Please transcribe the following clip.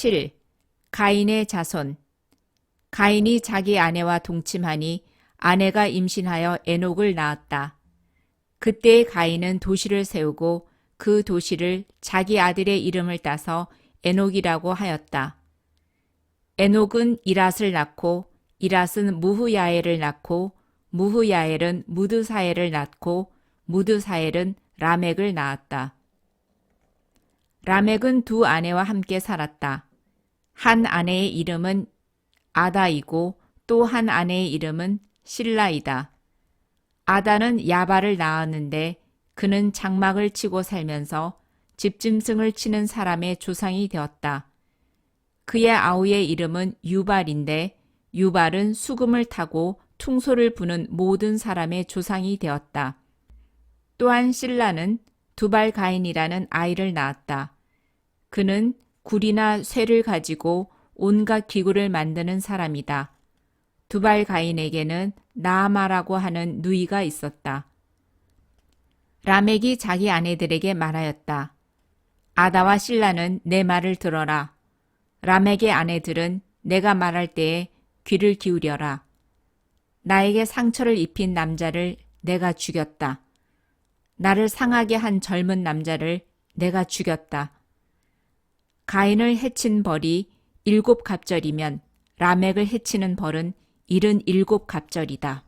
7. 가인의 자손 가인이 자기 아내와 동침하니 아내가 임신하여 에녹을 낳았다. 그때 가인은 도시를 세우고 그 도시를 자기 아들의 이름을 따서 에녹이라고 하였다. 에녹은 이랏을 낳고 이랏은 무후야엘을 낳고 무후야엘은 무드사엘을 낳고 무드사엘은 라멕을 낳았다. 라멕은 두 아내와 함께 살았다. 한 아내의 이름은 아다이고 또 한 아내의 이름은 신라이다. 아다는 야발을 낳았는데 그는 장막을 치고 살면서 집짐승을 치는 사람의 조상이 되었다. 그의 아우의 이름은 유발인데 유발은 수금을 타고 퉁소를 부는 모든 사람의 조상이 되었다. 또한 신라는 두발 가인이라는 아이를 낳았다. 그는 굴이나 쇠를 가지고 온갖 기구를 만드는 사람이다. 두발 가인에게는 나아마라고 하는 누이가 있었다. 라멕이 자기 아내들에게 말하였다. 아다와 신라는 내 말을 들어라. 라멕의 아내들은 내가 말할 때에 귀를 기울여라. 나에게 상처를 입힌 남자를 내가 죽였다. 나를 상하게 한 젊은 남자를 내가 죽였다. 가인을 해친 벌이 일곱 갑절이면 라멕을 해치는 벌은 일흔 일곱 갑절이다.